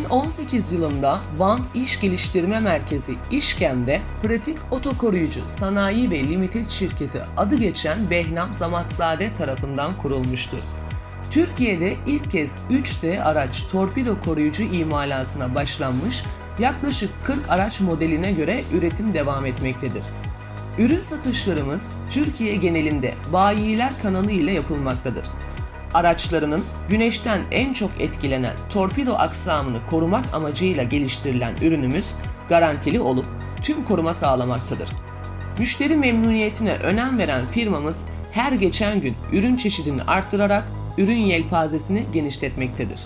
2018 yılında Van İş Geliştirme Merkezi İşkem'de Pratik Otokoruyucu Sanayi ve Limited şirketi adı geçen Behnam Zamatzade tarafından kurulmuştur. Türkiye'de ilk kez 3D araç torpido koruyucu imalatına başlanmış, yaklaşık 40 araç modeline göre üretim devam etmektedir. Ürün satışlarımız Türkiye genelinde bayiler kanalı ile yapılmaktadır. Araçlarının güneşten en çok etkilenen torpido aksamını korumak amacıyla geliştirilen ürünümüz garantili olup tüm koruma sağlamaktadır. Müşteri memnuniyetine önem veren firmamız her geçen gün ürün çeşidini arttırarak ürün yelpazesini genişletmektedir.